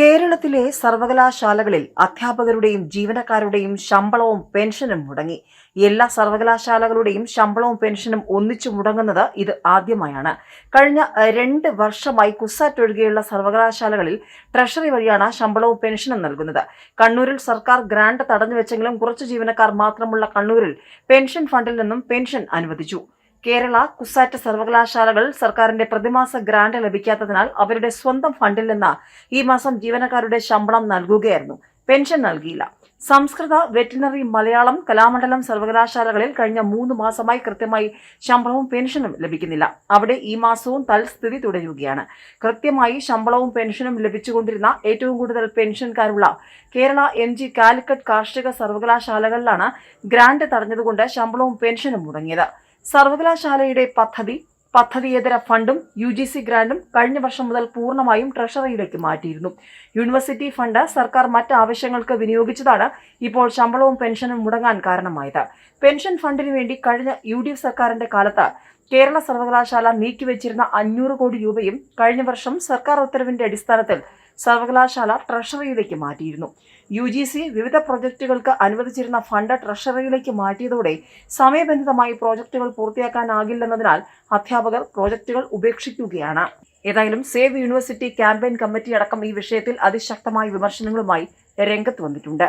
കേരളത്തിലെ സർവകലാശാലകളിൽ അധ്യാപകരുടെയും ജീവനക്കാരുടെയും ശമ്പളവും പെൻഷനും മുടങ്ങി. എല്ലാ സർവകലാശാലകളുടെയും ശമ്പളവും പെൻഷനും ഒന്നിച്ചു മുടങ്ങുന്നത് ഇത് ആദ്യമായാണ്. കഴിഞ്ഞ രണ്ട് വർഷമായി കുസാറ്റ് ഒഴികെയുള്ള സർവകലാശാലകളിൽ ട്രഷറി വഴിയാണ് ശമ്പളവും പെൻഷനും നൽകുന്നത്. കണ്ണൂരിൽ സർക്കാർ ഗ്രാന്റ് തടഞ്ഞുവെച്ചെങ്കിലും കുറച്ച് ജീവനക്കാർ മാത്രമുള്ള കണ്ണൂരിൽ പെൻഷൻ ഫണ്ടിൽ നിന്നും പെൻഷൻ അനുവദിച്ചു. കേരള കുസാറ്റ് സർവകലാശാലകൾ സർക്കാരിന്റെ പ്രതിമാസ ഗ്രാന്റ് ലഭിക്കാത്തതിനാൽ അവരുടെ സ്വന്തം ഫണ്ടിൽ നിന്ന് ഈ മാസം ജീവനക്കാരുടെ ശമ്പളം നൽകുകയായിരുന്നു. പെൻഷൻ നൽകിയില്ല. സംസ്കൃത വെറ്റിനറി മലയാളം കലാമണ്ഡലം സർവകലാശാലകളിൽ കഴിഞ്ഞ മൂന്ന് മാസമായി കൃത്യമായി ശമ്പളവും പെൻഷനും ലഭിക്കുന്നില്ല. അവിടെ ഈ മാസവും തൽസ്ഥിതി തുടരുകയാണ്. കൃത്യമായി ശമ്പളവും പെൻഷനും ലഭിച്ചുകൊണ്ടിരുന്ന ഏറ്റവും കൂടുതൽ പെൻഷൻകാരുള്ള കേരള എം ജി കാലിക്കറ്റ് കാർഷിക സർവകലാശാലകളിലാണ് ഗ്രാന്റ് തടഞ്ഞതുകൊണ്ട് ശമ്പളവും പെൻഷനും മുടങ്ങിയത്. സർവകലാശാലയുടെ പദ്ധതി പദ്ധതിയേതര ഫണ്ടും യു ജി സി ഗ്രാന്റും കഴിഞ്ഞ വർഷം മുതൽ പൂർണമായും ട്രഷറിയിലേക്ക് മാറ്റിയിരുന്നു. യൂണിവേഴ്സിറ്റി ഫണ്ട് സർക്കാർ മറ്റ് ആവശ്യങ്ങൾക്ക് വിനിയോഗിച്ചതാണ് ഇപ്പോൾ ശമ്പളവും പെൻഷനും മുടങ്ങാൻ കാരണമായത്. പെൻഷൻ ഫണ്ടിന് വേണ്ടി കഴിഞ്ഞ യു ഡി എഫ് സർക്കാരിന്റെ കാലത്ത് കേരള സർവകലാശാല നീക്കിവച്ചിരുന്ന അഞ്ഞൂറ് കോടി രൂപയും കഴിഞ്ഞ വർഷം സർക്കാർ ഉത്തരവിന്റെ അടിസ്ഥാനത്തിൽ സർവകലാശാല ട്രഷറിയിലേക്ക് മാറ്റിയിരുന്നു. യു ജി സി വിവിധ പ്രൊജക്ടുകൾക്ക് അനുവദിച്ചിരുന്ന ഫണ്ട് ട്രഷറിയിലേക്ക് മാറ്റിയതോടെ സമയബന്ധിതമായി പ്രോജക്റ്റുകൾ പൂർത്തിയാക്കാനാകില്ലെന്നതിനാൽ അധ്യാപകർ പ്രോജക്റ്റുകൾ ഉപേക്ഷിക്കുകയാണ്. ഏതായാലും സേവ് യൂണിവേഴ്സിറ്റി ക്യാമ്പയിൻ കമ്മിറ്റി അടക്കം ഈ വിഷയത്തിൽ അതിശക്തമായ വിമർശനങ്ങളുമായി രംഗത്ത് വന്നിട്ടുണ്ട്.